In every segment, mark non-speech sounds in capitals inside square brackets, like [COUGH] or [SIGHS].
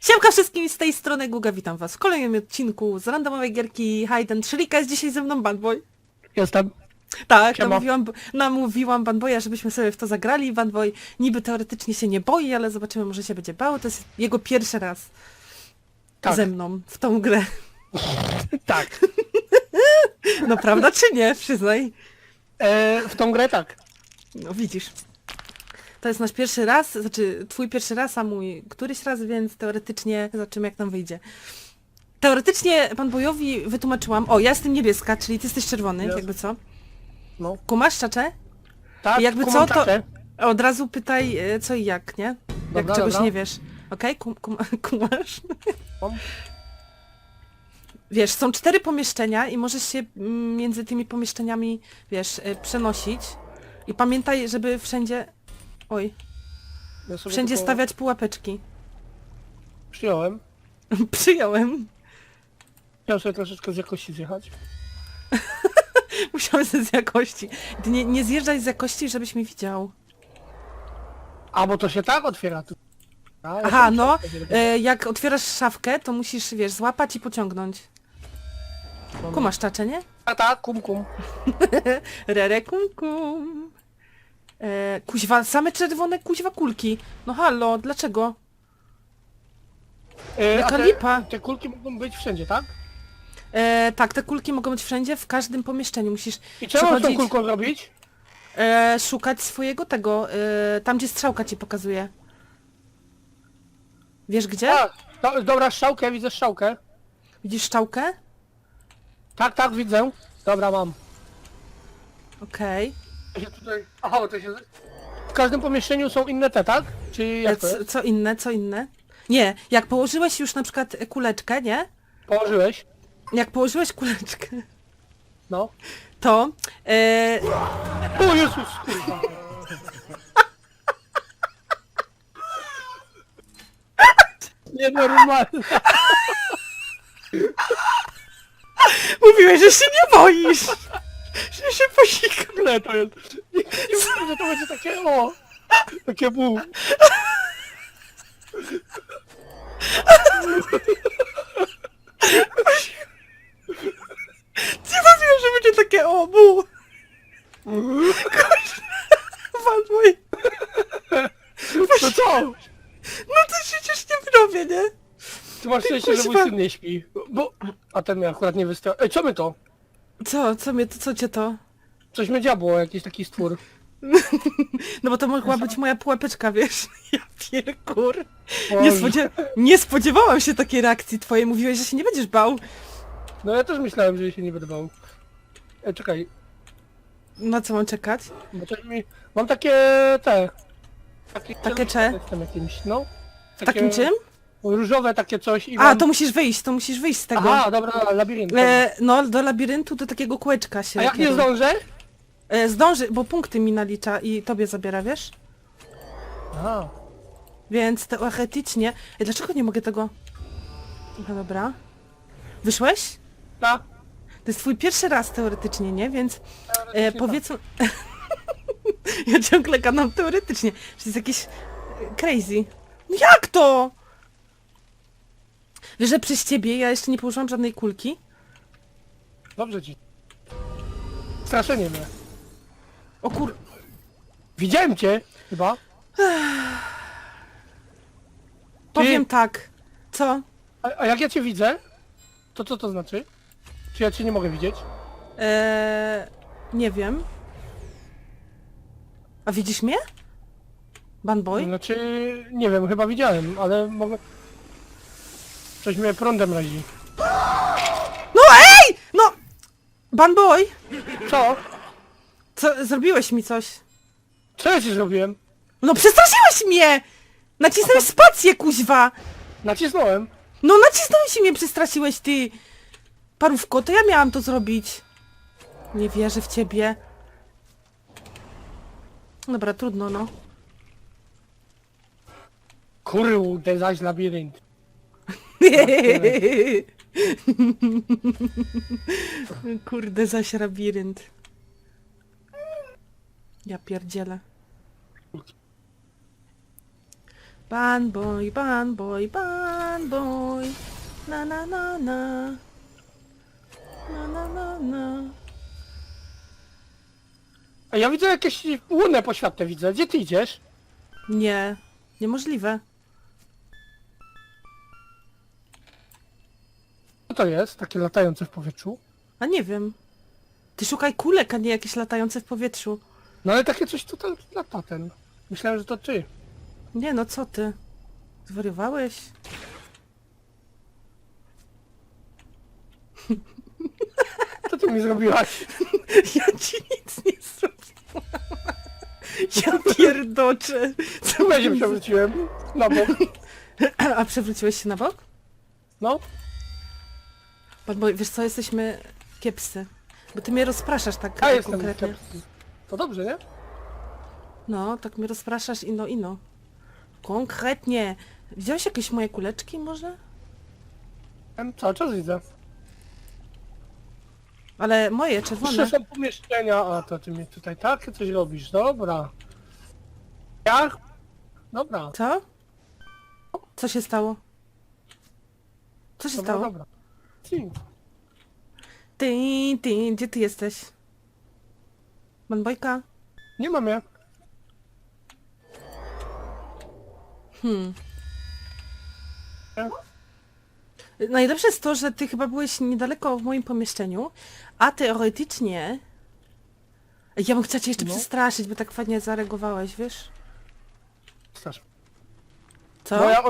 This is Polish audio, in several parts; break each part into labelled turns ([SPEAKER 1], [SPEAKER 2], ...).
[SPEAKER 1] Siemka wszystkim z tej strony Guga, witam was w kolejnym odcinku z randomowej gierki and Shrika. Jest dzisiaj ze mną Bandboy.
[SPEAKER 2] Jestem.
[SPEAKER 1] Tak,
[SPEAKER 2] Siema.
[SPEAKER 1] namówiłam, namówiłam Bandboya, żebyśmy sobie w to zagrali. Bandboy niby teoretycznie się nie boi, ale zobaczymy, może się będzie bał. To jest jego pierwszy raz
[SPEAKER 2] Tak.
[SPEAKER 1] ze mną w tą grę.
[SPEAKER 2] Tak. [LAUGHS]
[SPEAKER 1] No prawda czy nie? Przyznaj.
[SPEAKER 2] E, w tą grę tak.
[SPEAKER 1] No widzisz. To jest nasz pierwszy raz, znaczy twój pierwszy raz, a mój któryś raz, więc teoretycznie zobaczymy jak nam wyjdzie. Teoretycznie pan Bojowi wytłumaczyłam, o ja jestem niebieska, czyli ty jesteś czerwony, jakby co.
[SPEAKER 2] No.
[SPEAKER 1] Kumasz czacze?
[SPEAKER 2] Tak,
[SPEAKER 1] Jakby co, to-. Od razu pytaj e, co i jak, nie? Jak
[SPEAKER 2] Dobra,
[SPEAKER 1] czegoś
[SPEAKER 2] dobra.
[SPEAKER 1] nie wiesz. Okej? Kum, kum, [LAUGHS] kumasz? Wiesz, są cztery pomieszczenia i możesz się mm, między tymi pomieszczeniami, wiesz, e, przenosić. I pamiętaj, żeby wszędzie... Oj,
[SPEAKER 2] Ja sobie
[SPEAKER 1] wszędzie
[SPEAKER 2] tylko
[SPEAKER 1] stawiać pułapeczki.
[SPEAKER 2] Przyjąłem. [LAUGHS]
[SPEAKER 1] Przyjąłem.
[SPEAKER 2] Chciałem sobie troszeczkę z jakości zjechać. [LAUGHS]
[SPEAKER 1] Musiałem ze z jakości. Ty nie, nie zjeżdżaj z jakości, żebyś mi widział.
[SPEAKER 2] A, bo to się tak otwiera. tu. A, ja
[SPEAKER 1] Aha,
[SPEAKER 2] sobie
[SPEAKER 1] no.
[SPEAKER 2] szafkę zrobię.
[SPEAKER 1] E, jak otwierasz szafkę, to musisz, wiesz, złapać i pociągnąć. Kumasz czacze, nie?
[SPEAKER 2] A tak, kum kum. [LAUGHS]
[SPEAKER 1] Rere kum kum. E, kuźwa, same czerwone kuźwa kulki. No halo, dlaczego?
[SPEAKER 2] E,
[SPEAKER 1] Jaka
[SPEAKER 2] a
[SPEAKER 1] lipa.
[SPEAKER 2] te kulki mogą być wszędzie, tak?
[SPEAKER 1] E, tak, te kulki mogą być wszędzie, w każdym pomieszczeniu. Musisz
[SPEAKER 2] I mam z tą
[SPEAKER 1] Przechodzić-
[SPEAKER 2] kulką zrobić?
[SPEAKER 1] e, szukać swojego tego, e, tam gdzie strzałka ci pokazuje. Wiesz gdzie?
[SPEAKER 2] A, do, dobra, strzałkę, widzę strzałkę.
[SPEAKER 1] Widzisz strzałkę?
[SPEAKER 2] Tak, tak, widzę. Dobra, mam.
[SPEAKER 1] Okej.
[SPEAKER 2] Się tutaj... Aha, to się... W każdym pomieszczeniu są inne te, tak? Czy jak to
[SPEAKER 1] Co,
[SPEAKER 2] jest?
[SPEAKER 1] co inne, co inne? Nie, jak położyłeś już na przykład kuleczkę, nie?
[SPEAKER 2] Położyłeś?
[SPEAKER 1] Jak położyłeś kuleczkę,
[SPEAKER 2] No.
[SPEAKER 1] to e,
[SPEAKER 2] O Jezus, kurwa. Nienormalne.
[SPEAKER 1] mówiłeś, że się nie boisz! Że się posikam.
[SPEAKER 2] Nie, to jest... Nie, nie myślałem, że to będzie takie o... Takie bu.
[SPEAKER 1] Nie mówiłem, że będzie takie obu! Fanboy!
[SPEAKER 2] To co?
[SPEAKER 1] No to przecież nie robię, nie?
[SPEAKER 2] Ty masz szczęście, że mój
[SPEAKER 1] kuźwa.
[SPEAKER 2] syn nie śpi. Bo... A ten mnie akurat nie wystał. Ej, co my to?
[SPEAKER 1] Co, co mnie, to, co cię to?
[SPEAKER 2] Coś mnie diabło, jakiś taki stwór. [LAUGHS]
[SPEAKER 1] No bo to mogła być moja pułapeczka, wiesz? [LAUGHS] Ja pierkur. Nie,
[SPEAKER 2] Boże.
[SPEAKER 1] nie spodziewałam się takiej reakcji twojej. Mówiłeś, że się nie będziesz bał.
[SPEAKER 2] No ja też myślałem, że się nie będę bał. Ej, czekaj.
[SPEAKER 1] Na co mam czekać?
[SPEAKER 2] Bo coś mi... Mam takie... te... Takie,
[SPEAKER 1] Takie cze?
[SPEAKER 2] Jestem jakimś, no.
[SPEAKER 1] Takim czym?
[SPEAKER 2] Różowe takie coś i
[SPEAKER 1] A,
[SPEAKER 2] mam...
[SPEAKER 1] to musisz wyjść, to musisz wyjść z tego.
[SPEAKER 2] Aha, dobra, dobra, labirynt. dobra.
[SPEAKER 1] E, no, do labiryntu, do takiego kółeczka się
[SPEAKER 2] A jak nie
[SPEAKER 1] kieruje.
[SPEAKER 2] zdążę?
[SPEAKER 1] E, zdąży, bo punkty mi nalicza i tobie zabiera, wiesz?
[SPEAKER 2] Aha.
[SPEAKER 1] Więc teoretycznie... E, dlaczego nie mogę tego... No dobra. Wyszłeś?
[SPEAKER 2] Ta?
[SPEAKER 1] To jest twój pierwszy raz teoretycznie, nie? Więc e,
[SPEAKER 2] Teoretycznie
[SPEAKER 1] powiedzmy... [LAUGHS] ja ciągle gadam teoretycznie. To jest jakieś e, crazy. No Jak to? Wiesz, że przez ciebie ja jeszcze nie położyłam żadnej kulki?
[SPEAKER 2] Dobrze ci. Straszenie mnie.
[SPEAKER 1] O kur...
[SPEAKER 2] Widziałem cię, chyba. [SIGHS]
[SPEAKER 1] Powiem tak. Co?
[SPEAKER 2] A, a jak ja cię widzę, to co to znaczy? Czy ja cię nie mogę widzieć?
[SPEAKER 1] Eee, nie wiem. A widzisz mnie? Banboy?
[SPEAKER 2] Znaczy, nie wiem, chyba widziałem, ale mogę... Coś mnie prądem razi.
[SPEAKER 1] No ej! No! Banboy!
[SPEAKER 2] Co?
[SPEAKER 1] Co, zrobiłeś mi coś.
[SPEAKER 2] Co ja ci zrobiłem?
[SPEAKER 1] No przestraszyłeś mnie! Nacisnąłeś spację, kuźwa!
[SPEAKER 2] Nacisnąłem.
[SPEAKER 1] No nacisnąłeś i mnie przestraszyłeś, ty! Parówko, to ja miałam to zrobić. Nie wierzę w ciebie. Dobra, trudno, no.
[SPEAKER 2] Kurde, zaś labirynt. [LAUGHS]
[SPEAKER 1] Kurde, zaś labirynt. Ja pierdzielę. Ban boy, ban boy, ban boy. Na na na na. Na na na na.
[SPEAKER 2] A ja widzę jakieś łunę poświatne widzę. Gdzie ty idziesz?
[SPEAKER 1] Nie, niemożliwe.
[SPEAKER 2] Co to jest? Takie latające w powietrzu?
[SPEAKER 1] A nie wiem. Ty szukaj kulek, a nie jakieś latające w powietrzu.
[SPEAKER 2] No ale takie coś tutaj lata ten. Myślałem, że to ty.
[SPEAKER 1] Nie no, co ty? Zwariowałeś?
[SPEAKER 2] Co ty mi zrobiłaś? [LAUGHS]
[SPEAKER 1] Ja ci nic nie zrobiłam. Ja pierdoczę. Co
[SPEAKER 2] Ja się przewróciłem na bok. [LAUGHS]
[SPEAKER 1] A przewróciłeś się na bok?
[SPEAKER 2] No.
[SPEAKER 1] Bo, wiesz co, jesteśmy kiepscy. Bo ty mnie rozpraszasz tak
[SPEAKER 2] Ja jestem
[SPEAKER 1] konkretnie.
[SPEAKER 2] kiepski. To dobrze, nie?
[SPEAKER 1] No, tak mnie rozpraszasz ino ino. Konkretnie. Widziałeś jakieś moje kuleczki może?
[SPEAKER 2] Em, Cały czas widzę.
[SPEAKER 1] Ale moje, czerwone.
[SPEAKER 2] Trzy są pomieszczenia, a to ty mi tutaj takie coś robisz. Dobra. Ja? Dobra.
[SPEAKER 1] Co? Co się stało? Co się
[SPEAKER 2] Dobra,
[SPEAKER 1] stało?
[SPEAKER 2] dobra. Ci.
[SPEAKER 1] Ty, ty, gdzie ty jesteś? Manbojka?
[SPEAKER 2] Nie mam ja.
[SPEAKER 1] Hmm. Najlepsze jest to, że ty chyba byłeś niedaleko w moim pomieszczeniu, a teoretycznie... Ja bym chciała cię jeszcze
[SPEAKER 2] No.
[SPEAKER 1] przestraszyć, bo tak fajnie zareagowałeś, wiesz?
[SPEAKER 2] Strasz.
[SPEAKER 1] Co?
[SPEAKER 2] Bo ja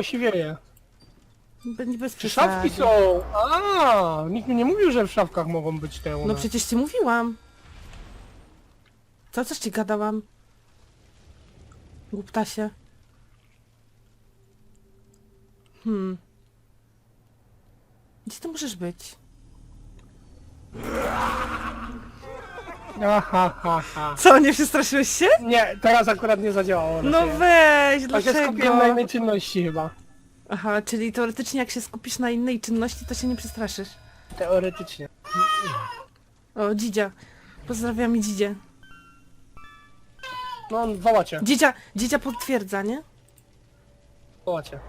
[SPEAKER 1] nie bez
[SPEAKER 2] Czy
[SPEAKER 1] przesady.
[SPEAKER 2] szafki są? A, nikt mi nie mówił, że w szafkach mogą być te one.
[SPEAKER 1] No przecież ci mówiłam. Co, coś ci gadałam? Głuptasie. Hmm. Gdzie ty możesz być?
[SPEAKER 2] Ha, ha.
[SPEAKER 1] Co, nie przestraszyłeś się?
[SPEAKER 2] Nie, teraz akurat nie zadziałało.
[SPEAKER 1] No weź,
[SPEAKER 2] To się skupiłem na
[SPEAKER 1] dlaczego?
[SPEAKER 2] innej czynności chyba.
[SPEAKER 1] Aha, czyli teoretycznie jak się skupisz na innej czynności, to się nie przestraszysz.
[SPEAKER 2] Teoretycznie.
[SPEAKER 1] O, Dzidzia. Pozdrawiam i Dzidzie.
[SPEAKER 2] No, wołacie,
[SPEAKER 1] Dzidzia, Dzidzia potwierdza, nie?
[SPEAKER 2] wołacie.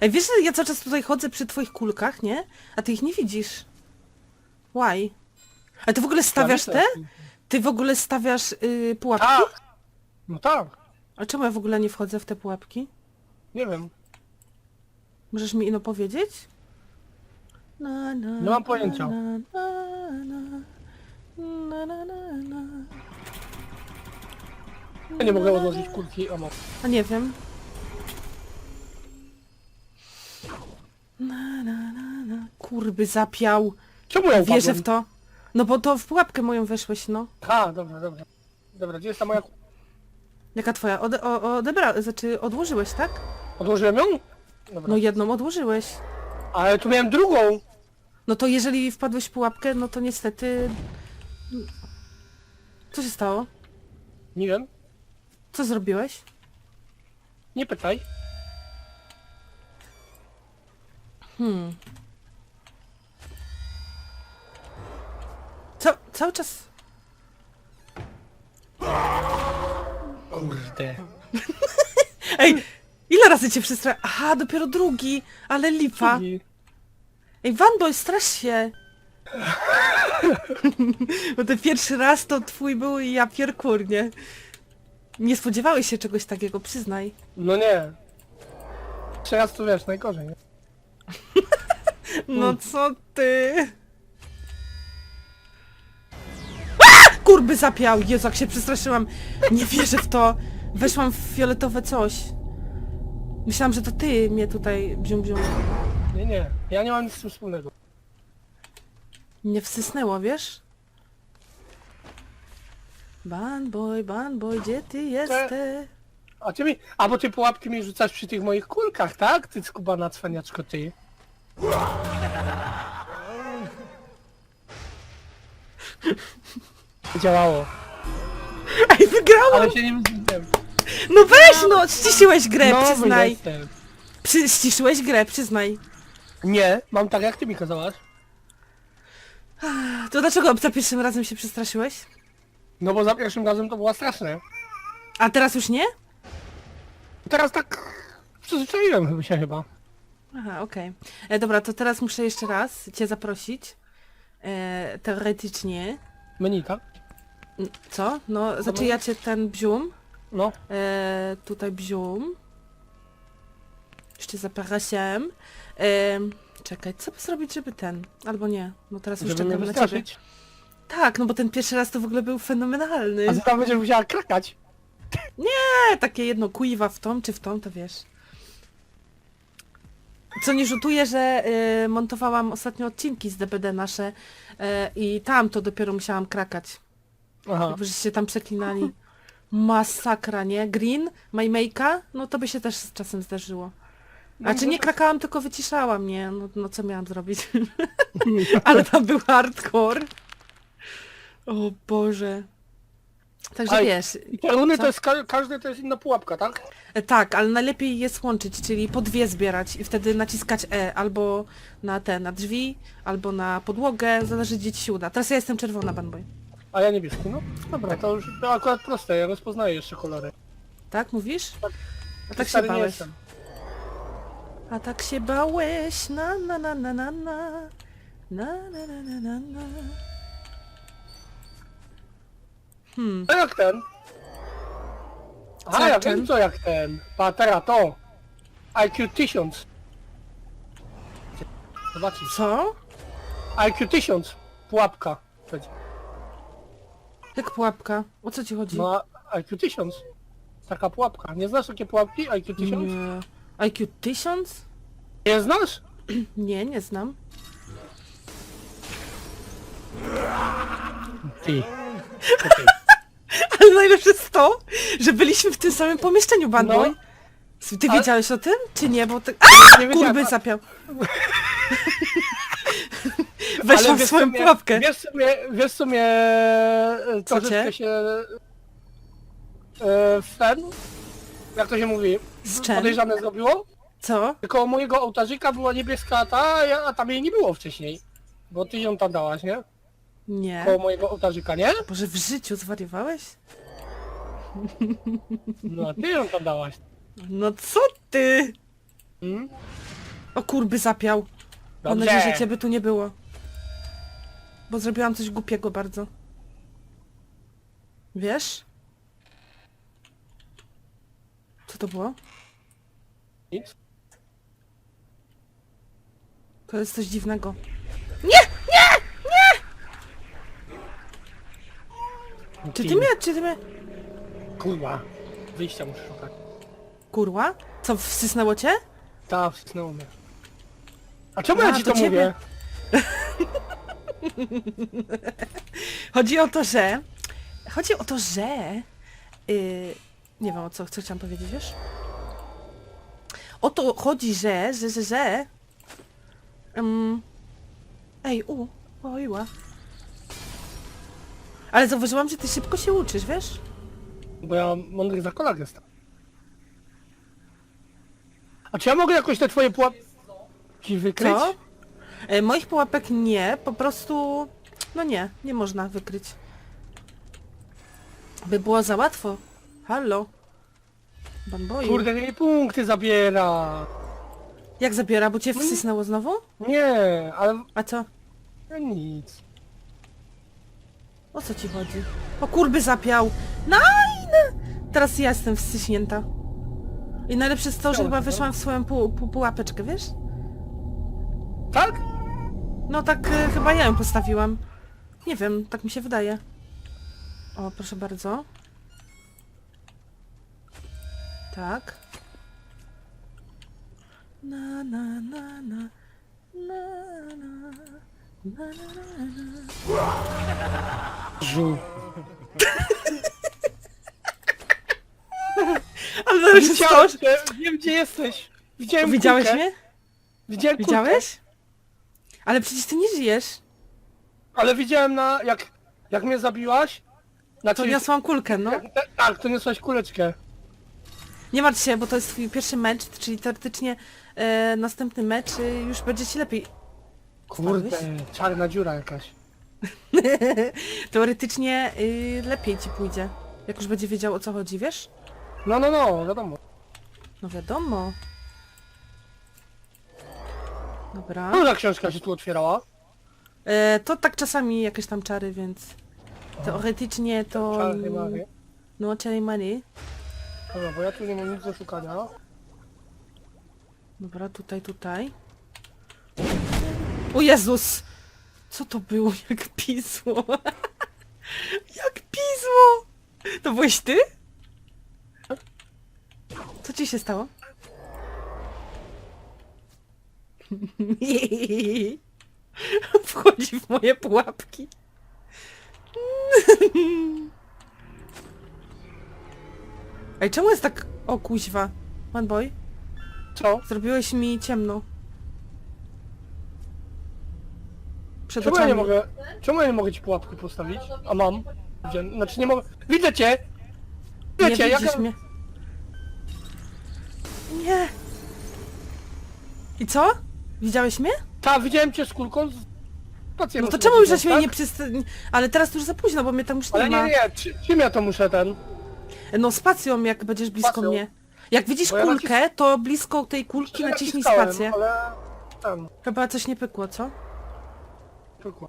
[SPEAKER 1] Ej, wiesz, że ja cały czas tutaj chodzę przy twoich kulkach, nie? A ty ich nie widzisz. Why? Ale ty w ogóle stawiasz te? Ty w ogóle stawiasz yy, pułapki?
[SPEAKER 2] Tak! No tak,
[SPEAKER 1] A czemu ja w ogóle nie wchodzę w te pułapki?
[SPEAKER 2] nie wiem.
[SPEAKER 1] Możesz mi ino powiedzieć? Na, na,
[SPEAKER 2] Nie mam pojęcia.
[SPEAKER 1] Na, na, na, na, na, na, na.
[SPEAKER 2] Ja nie mogę odłożyć kulki, o no.
[SPEAKER 1] A nie wiem. Na, na, na, na. Kurby zapiał.
[SPEAKER 2] Czemu ja
[SPEAKER 1] Wierzę
[SPEAKER 2] upadłem?
[SPEAKER 1] w to. No bo to w pułapkę moją weszłeś, no.
[SPEAKER 2] A, dobra, dobra. Dobra, gdzie jest ta moja...
[SPEAKER 1] Jaka twoja? Ode, o, odebra... Znaczy odłożyłeś, tak?
[SPEAKER 2] Odłożyłem ją? Dobra.
[SPEAKER 1] No jedną odłożyłeś.
[SPEAKER 2] Ale tu miałem drugą.
[SPEAKER 1] No to jeżeli wpadłeś w pułapkę, no to niestety... Co się stało?
[SPEAKER 2] Nie wiem,
[SPEAKER 1] Co zrobiłeś?
[SPEAKER 2] nie pytaj.
[SPEAKER 1] Hmm. Co, cały czas...
[SPEAKER 2] Kurde. [LAUGHS]
[SPEAKER 1] Ej! Ile razy cię przestra... Aha, dopiero drugi! Ale lipa!
[SPEAKER 2] Drugi.
[SPEAKER 1] Ej, Vanboy, strasz się! [LAUGHS] Bo ten pierwszy raz to twój był i ja pierkur, nie? Nie spodziewałeś się czegoś takiego, przyznaj.
[SPEAKER 2] No nie. Teraz to wiesz, najgorzej, nie? [LAUGHS]
[SPEAKER 1] No co ty? A! Kurby zapiał! Jezu, jak się przestraszyłam. Nie wierzę w to. Weszłam w fioletowe coś. Myślałam, że to ty mnie tutaj bzium bzium.
[SPEAKER 2] Nie, nie. Ja nie mam nic z tym wspólnego.
[SPEAKER 1] Mnie wsysnęło, wiesz? Banboy, banboy, gdzie ty jesteś?
[SPEAKER 2] A ty mi... A bo ty pułapki mi rzucasz przy tych moich kulkach, tak? Ty skubana cwaniaczko, ty. [LAUGHS] Działało.
[SPEAKER 1] Ej, wygrałam!
[SPEAKER 2] Ale się nie.
[SPEAKER 1] No weź no! Ściszyłeś grę,
[SPEAKER 2] No,
[SPEAKER 1] przyznaj!
[SPEAKER 2] jestem.
[SPEAKER 1] Przy, ściszyłeś grę, przyznaj.
[SPEAKER 2] Nie, mam tak jak ty mi kazałaś.
[SPEAKER 1] To dlaczego za pierwszym razem się przestraszyłeś?
[SPEAKER 2] No bo za pierwszym razem to było straszne.
[SPEAKER 1] A teraz już nie?
[SPEAKER 2] Teraz tak przyzwyczaiłem się chyba.
[SPEAKER 1] Aha, okej. E, Dobra, to teraz muszę jeszcze raz cię zaprosić. E, teoretycznie.
[SPEAKER 2] Menu, tak?
[SPEAKER 1] N- Co? No, znaczy ja cię ten bzium.
[SPEAKER 2] No.
[SPEAKER 1] E, tutaj bzium. Jeszcze zapraszam. E, czekaj, co by zrobić, żeby ten? Albo nie. No teraz już
[SPEAKER 2] Żeby mnie
[SPEAKER 1] czekam na ciebie.
[SPEAKER 2] wystraszyć.
[SPEAKER 1] Tak, no bo ten pierwszy raz to w ogóle był fenomenalny.
[SPEAKER 2] A ty tam będziesz musiała krakać.
[SPEAKER 1] E, takie jedno kuiwa w tą czy w tą, to wiesz. Co nie rzutuje, że y, montowałam ostatnio odcinki z DBD nasze y, i tam to dopiero musiałam krakać.
[SPEAKER 2] Aha.
[SPEAKER 1] Bo żeście tam przeklinali. Masakra, nie? Green, MyMake'a, no to by się też z czasem zdarzyło. A czy nie krakałam, tylko wyciszałam, nie? No, no co miałam zrobić? [LAUGHS] [LAUGHS] Ale tam był hardcore. O Boże. Także
[SPEAKER 2] Aj.
[SPEAKER 1] wiesz,
[SPEAKER 2] runy
[SPEAKER 1] Co?
[SPEAKER 2] to jest, ka każdy to jest inna pułapka, tak?
[SPEAKER 1] E, Tak, ale najlepiej je łączyć, czyli po dwie zbierać i wtedy naciskać E albo na te, na drzwi, albo na podłogę, zależy gdzie ci się uda. Teraz ja jestem czerwona, banboy.
[SPEAKER 2] A ja niebieski, no. Dobra, to już to akurat proste, ja rozpoznaję jeszcze kolory.
[SPEAKER 1] Tak mówisz?
[SPEAKER 2] Tak.
[SPEAKER 1] A tak się
[SPEAKER 2] Stary nie
[SPEAKER 1] bałeś.
[SPEAKER 2] jestem.
[SPEAKER 1] A tak się bałeś, na na na na na na. Na na na na na na. Hmm,
[SPEAKER 2] To jak ten? A,
[SPEAKER 1] jak
[SPEAKER 2] ja
[SPEAKER 1] ten?
[SPEAKER 2] wiem co jak ten. Pa, teraz to. IQ 1000. Zobaczysz.
[SPEAKER 1] co?
[SPEAKER 2] IQ 1000. Pułapka. będzie.
[SPEAKER 1] Jak pułapka? O co ci chodzi?
[SPEAKER 2] No, IQ 1000. Taka pułapka. Nie znasz takie pułapki? IQ 1000?
[SPEAKER 1] Nie. IQ 1000?
[SPEAKER 2] Nie znasz? [CLEARS THROAT]
[SPEAKER 1] Nie, nie znam.
[SPEAKER 2] Ty. [LAUGHS]
[SPEAKER 1] Ale najlepsze jest to, że byliśmy w tym samym pomieszczeniu, Bandboy.
[SPEAKER 2] No.
[SPEAKER 1] Ty
[SPEAKER 2] Ale-
[SPEAKER 1] wiedziałeś o tym? Czy nie? Bo ty...
[SPEAKER 2] Nie
[SPEAKER 1] Kurby
[SPEAKER 2] a-
[SPEAKER 1] zapiał. Weszłam w swoją pułapkę.
[SPEAKER 2] Wiesz co mnie, wiesz co e, troszeczkę
[SPEAKER 1] cię?
[SPEAKER 2] się e, w ten, jak to się mówi,
[SPEAKER 1] Z czym?
[SPEAKER 2] podejrzane zrobiło?
[SPEAKER 1] Co?
[SPEAKER 2] Koło mojego ołtarzyka była niebieska ta, a ja- a tam jej nie było wcześniej. Bo ty ją tam dałaś, nie?
[SPEAKER 1] Nie.
[SPEAKER 2] Koło mojego ołtarzyka, nie?
[SPEAKER 1] Boże, w życiu zwariowałeś?
[SPEAKER 2] No a ty ją tam dałaś.
[SPEAKER 1] No co ty?
[SPEAKER 2] Hmm?
[SPEAKER 1] O kurby zapiał. Mam nadzieję, że ciebie tu nie było. Bo zrobiłam coś głupiego bardzo. Wiesz? Co to było?
[SPEAKER 2] Nic?
[SPEAKER 1] To jest coś dziwnego. Czy ty mnie, czy ty mnie...
[SPEAKER 2] Kurwa. Wyjścia muszę szukać.
[SPEAKER 1] Kurwa? Co, wsysnęło cię?
[SPEAKER 2] Ta, wsysnęło mnie. A czemu
[SPEAKER 1] A,
[SPEAKER 2] ja ci
[SPEAKER 1] to
[SPEAKER 2] to,
[SPEAKER 1] ciebie.
[SPEAKER 2] mówię? [LAUGHS] [LAUGHS]
[SPEAKER 1] Chodzi o to, że... Chodzi o to, że... Yy, nie wiem, o co, co chciałam powiedzieć, wiesz? O to chodzi, że, że, że, że... Um, ej, u, ojła. Ale zauważyłam, że ty szybko się uczysz, wiesz?
[SPEAKER 2] Bo ja mądry za kolak jestem. A czy ja mogę jakoś te twoje pułapki wykryć?
[SPEAKER 1] Co? E, moich pułapek nie, po prostu... No nie, nie można wykryć. By było za łatwo. Banboju.
[SPEAKER 2] Kurde, mi punkty zabiera.
[SPEAKER 1] Jak zabiera, bo cię wsysnęło znowu?
[SPEAKER 2] Nie, ale
[SPEAKER 1] A co?
[SPEAKER 2] no nic.
[SPEAKER 1] O co ci chodzi? O kurby zapiał! Nein! Teraz ja jestem wsyśnięta. I najlepsze jest to, że
[SPEAKER 2] Chciałem,
[SPEAKER 1] chyba
[SPEAKER 2] no.
[SPEAKER 1] wyszłam w swoją pu pu pułapeczkę, wiesz?
[SPEAKER 2] Tak?
[SPEAKER 1] No tak e, chyba ja ją postawiłam. Nie wiem, tak mi się wydaje. O, proszę bardzo. Tak. Na na na na na na na na na
[SPEAKER 2] Żół. [LAUGHS]
[SPEAKER 1] Ale to,
[SPEAKER 2] Widziałem
[SPEAKER 1] że...
[SPEAKER 2] cię, wiem gdzie jesteś. Widziałem
[SPEAKER 1] Widziałeś
[SPEAKER 2] kulkę.
[SPEAKER 1] mnie?
[SPEAKER 2] Widziałem kulkę,
[SPEAKER 1] Widziałeś? Ale przecież ty nie żyjesz.
[SPEAKER 2] ale widziałem na, jak, jak mnie zabiłaś. Znaczy,
[SPEAKER 1] To niosłam kulkę, no.
[SPEAKER 2] jak, te, tak, to niosłaś kuleczkę.
[SPEAKER 1] Nie martw się, bo to jest twój pierwszy mecz, czyli teoretycznie e, następny mecz e, już będzie ci lepiej.
[SPEAKER 2] Kurde, czarna dziura jakaś. [LAUGHS]
[SPEAKER 1] Teoretycznie y, lepiej ci pójdzie. Jak już będzie wiedział o co chodzi, wiesz?
[SPEAKER 2] No, no, no, wiadomo.
[SPEAKER 1] No wiadomo. Dobra.
[SPEAKER 2] Za książka się tu otwierała?
[SPEAKER 1] E, to tak czasami jakieś tam czary, więc teoretycznie to...
[SPEAKER 2] Czarny Mary.
[SPEAKER 1] No, czary mary.
[SPEAKER 2] Dobra, bo ja tu nie mam nic do szukania.
[SPEAKER 1] Dobra, tutaj, tutaj. O Jezus! Co to było? [LAUGHS] Jak pisło? [LAUGHS] Jak pisło! To byłeś ty? Co ci się stało? [LAUGHS] Wchodzi w moje pułapki. [LAUGHS] Ej, czemu jest tak... O kuźwa. One boy?
[SPEAKER 2] Co?
[SPEAKER 1] Zrobiłeś mi ciemno. Przed
[SPEAKER 2] Czemu ja
[SPEAKER 1] oczami.
[SPEAKER 2] nie mogę... Czemu ja nie mogę ci pułapki postawić? A mam. Gdzie? Znaczy nie mogę... Widzę cię!
[SPEAKER 1] Nie
[SPEAKER 2] Widzę cię,
[SPEAKER 1] widzisz mnie. Nie. I co? Widziałeś mnie?
[SPEAKER 2] Ta, widziałem cię z kulką z... Spację
[SPEAKER 1] No to czemu już żeś mnie nie
[SPEAKER 2] tak?
[SPEAKER 1] przyst... Ale teraz to już za późno, bo mnie tam już nie
[SPEAKER 2] Ale
[SPEAKER 1] ma.
[SPEAKER 2] nie, nie, czy, czym ja to muszę ten?
[SPEAKER 1] No spacją, jak będziesz blisko
[SPEAKER 2] Spacją.
[SPEAKER 1] mnie. Jak widzisz
[SPEAKER 2] Bo ja
[SPEAKER 1] kulkę, to blisko tej kulki naciśnij
[SPEAKER 2] Naciskałem,
[SPEAKER 1] spację.
[SPEAKER 2] Ale... Ten...
[SPEAKER 1] Chyba coś nie pykło, co?
[SPEAKER 2] Pykło.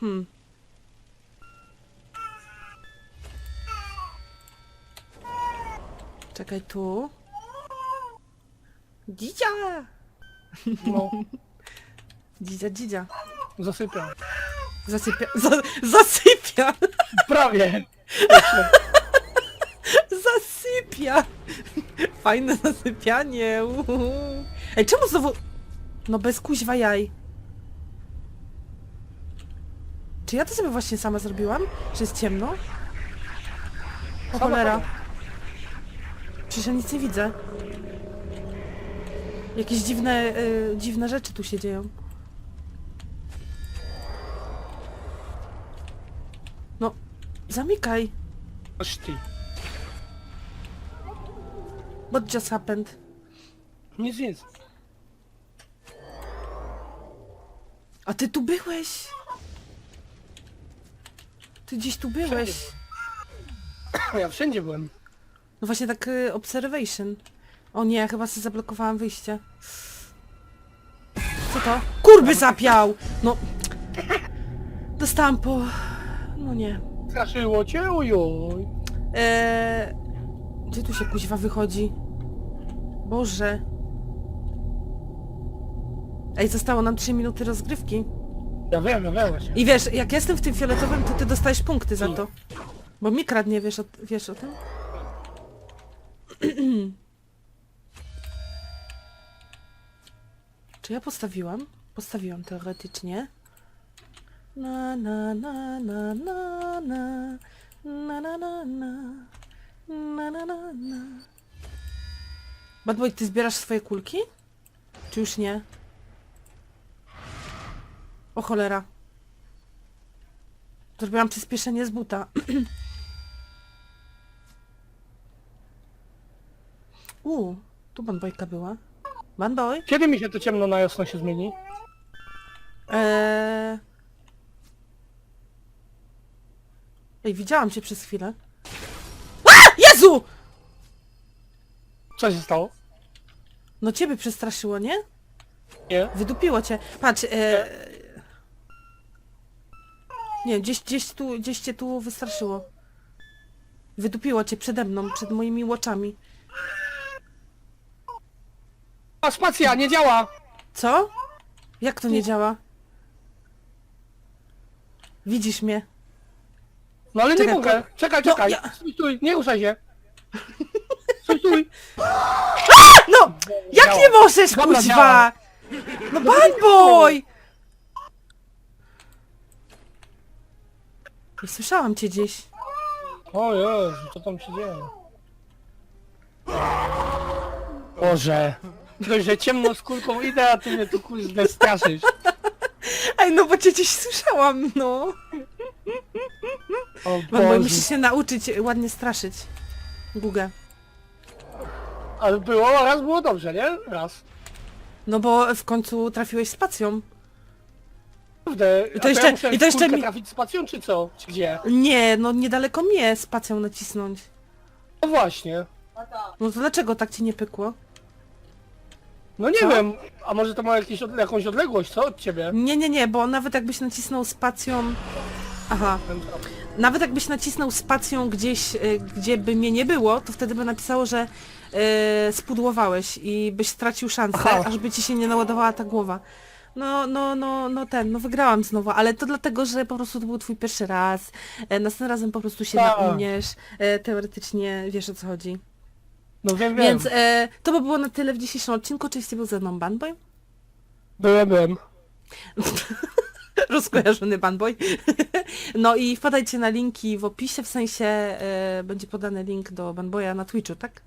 [SPEAKER 1] Hmm. Czekaj tu. Dzidzia!
[SPEAKER 2] No,
[SPEAKER 1] Dzidzia, dzidzia.
[SPEAKER 2] zasypiam.
[SPEAKER 1] Zasypia. Za, zasypia!
[SPEAKER 2] Prawie.
[SPEAKER 1] Zasypia! Fajne zasypianie. uhu. Ej, czemu znowu... No bez kuźwa jaj. Czy ja to sobie właśnie sama zrobiłam? Że jest ciemno? O
[SPEAKER 2] Sama
[SPEAKER 1] cholera. Przecież ja nic nie widzę. Jakieś dziwne, y, dziwne rzeczy tu się dzieją. No, zamykaj.
[SPEAKER 2] Aż ty.
[SPEAKER 1] What just happened?
[SPEAKER 2] Nic, nic.
[SPEAKER 1] A ty tu byłeś! Ty gdzieś tu byłeś.
[SPEAKER 2] Ja wszędzie byłem.
[SPEAKER 1] No właśnie tak y, observation. O nie, chyba sobie zablokowałam wyjście. Co to? Kurby zapiał! No. Dostałam po... No nie.
[SPEAKER 2] Straszyło cię? Ojoj.
[SPEAKER 1] Eee... Gdzie tu się kuźwa wychodzi? Boże. Ej, zostało nam 3 minuty rozgrywki.
[SPEAKER 2] Ja wiem, ja wiem właśnie.
[SPEAKER 1] I wiesz, jak jestem w tym fioletowym, to ty dostajesz punkty za to. Bo mi kradnie, wiesz o, wiesz o tym? [CLEARS THROAT] Czy ja postawiłam? Postawiłam teoretycznie. Na na na na na na na na na na na na na na Bad boy, ty zbierasz swoje kulki? Czy już nie? O cholera. Zrobiłam przyspieszenie z buta. [CLEARS THROAT] U, tu banbojka była. Banboj?
[SPEAKER 2] Kiedy mi się to ciemno na jasno się zmieni?
[SPEAKER 1] Eee... Ej, widziałam cię przez chwilę. A! Jezu!
[SPEAKER 2] Co się stało?
[SPEAKER 1] No ciebie przestraszyło, nie?
[SPEAKER 2] Nie?
[SPEAKER 1] Wydupiło cię. Patrz, e... Nie, gdzieś, gdzieś tu, gdzieś cię tu wystraszyło. Wydupiło cię przede mną, przed moimi łoczami.
[SPEAKER 2] A spacja, nie działa!
[SPEAKER 1] Co? Jak to nie działa? Widzisz mnie?
[SPEAKER 2] No ale nie
[SPEAKER 1] Czekaj,
[SPEAKER 2] mogę. Czekaj,
[SPEAKER 1] No,
[SPEAKER 2] czekaj.
[SPEAKER 1] ja-
[SPEAKER 2] Stój, stój, nie ruszaj się. Stój, stój.
[SPEAKER 1] No! Jak
[SPEAKER 2] Działa.
[SPEAKER 1] nie możesz,
[SPEAKER 2] Dobra,
[SPEAKER 1] kuźwa?
[SPEAKER 2] działa.
[SPEAKER 1] No banboj! Nie słyszałam cię gdzieś.
[SPEAKER 2] O Jezu, co tam się dzieje? Boże. Dość, że ciemno z kulką idę, a ty mnie tu kurde straszysz.
[SPEAKER 1] Ej, no bo cię gdzieś słyszałam, no.
[SPEAKER 2] O Boże.
[SPEAKER 1] musisz się nauczyć ładnie straszyć. Gugę.
[SPEAKER 2] Ale było, raz było dobrze, nie? Raz.
[SPEAKER 1] No bo w końcu trafiłeś spacją.
[SPEAKER 2] Kurde,
[SPEAKER 1] I to jeszcze-
[SPEAKER 2] ja
[SPEAKER 1] i to jeszcze mi-
[SPEAKER 2] trafić spacją, czy co? Czy gdzie?
[SPEAKER 1] Nie, no niedaleko mnie spacją nacisnąć.
[SPEAKER 2] No właśnie.
[SPEAKER 1] No to dlaczego tak ci nie pykło?
[SPEAKER 2] No nie
[SPEAKER 1] Co?
[SPEAKER 2] wiem, a może to ma jakieś, od, jakąś odległość, co? Od ciebie?
[SPEAKER 1] Nie, nie, nie, bo nawet jakbyś nacisnął spacją... Aha, nawet jakbyś nacisnął spacją gdzieś, e, gdzie by mnie nie było, to wtedy by napisało, że e, spudłowałeś i byś stracił szansę,
[SPEAKER 2] Aha.
[SPEAKER 1] aż by ci się nie naładowała ta głowa. No, no, no, no ten, no wygrałam znowu, ale to dlatego, że po prostu to był twój pierwszy raz. E, następnym razem po prostu się
[SPEAKER 2] Tak.
[SPEAKER 1] naumiesz, e, teoretycznie wiesz o co chodzi.
[SPEAKER 2] No wiem, wiem.
[SPEAKER 1] Więc e, to by było na tyle w dzisiejszym odcinku. Oczywiście był ze mną Banboy.
[SPEAKER 2] Byłem, byłem. [LAUGHS]
[SPEAKER 1] Rozkojarzony Banboy. [LAUGHS] no i wpadajcie na linki w opisie, w sensie e, będzie podany link do Banboya na Twitchu, tak?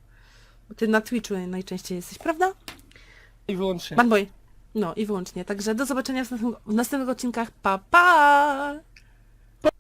[SPEAKER 1] Ty na Twitchu najczęściej jesteś, prawda?
[SPEAKER 2] I wyłącznie.
[SPEAKER 1] Banboy. No i wyłącznie. Także do zobaczenia w następnych, w następnych odcinkach. Pa, pa!